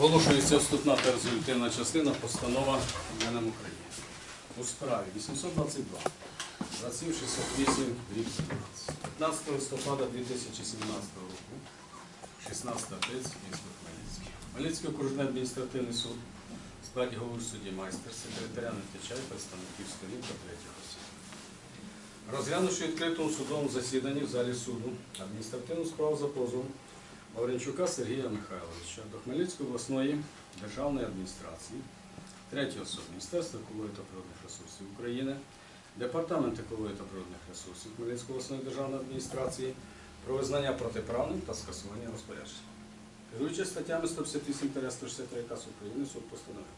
Оголошується вступна та резолютивна частина постанова Кабміном України. У справі 822, 2768, рік 15 листопада 2017 року, 16.30, місто Хмельницький. Хмельницький окружний адміністративний суд в складі голови судді майстер, секретаря Нетечай, представників сторін та третіх осіб. Розглянувши відкритому судовому засіданні в залі суду адміністративну справу за позовом Лавренчука Сергія Михайловича до Хмельницької обласної державної адміністрації, третьої особи Міністерства екології та природних ресурсів України, Департамент екології та природних ресурсів Хмельницької обласної державної адміністрації про визнання протиправним та скасування розпоряджень. Керуючи статтями 158-163 КАС України, суд постановив.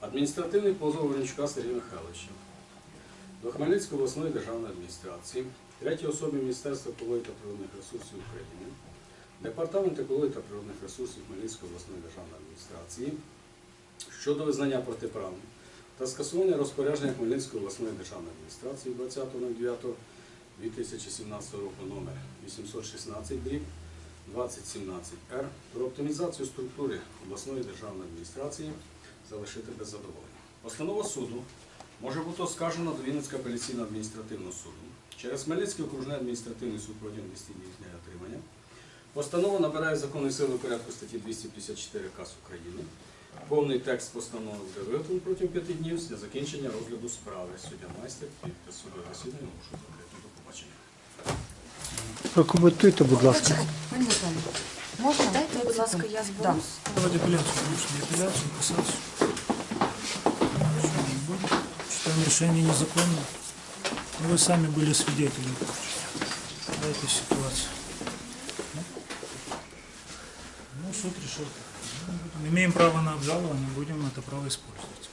Адміністративний позов Лавренчука Сергія Михайловича до Хмельницької обласної державної адміністрації, третій особі Міністерства екології та природних ресурсів України, Департамент екології та природних ресурсів Хмельницької обласної державної адміністрації щодо визнання протиправним та скасування розпорядження Хмельницької обласної державної адміністрації 20.09.2017 року номер 816 дріб 2017 Р про оптимізацію структури обласної державної адміністрації залишити без задоволення. Постанова суду може бути оскаржена до Вінницького апеляційного адміністративного суду через Хмельницький окружний адміністративний суд протягом 10 днів з дня отримання. Постанова набирає законної сили у порядку статті 254 КАС України. Повний текст постанови буде виготовлений протягом 5 днів з дня закінчення розгляду справи. Суддя майстер під судове засідання мушу закрити до побачення. Прокоментуйте, будь ласка. Пані Наталі, можна? Дайте, будь ласка, я зберусь. Давайте апелляцию, конечно, не апелляцию, кассацию. Ничего не будет. Считаем решение незаконным. Но Вы сами были свидетелем этой ситуации. Суд. Ну, Имеем право на обжалование, будем это право использовать.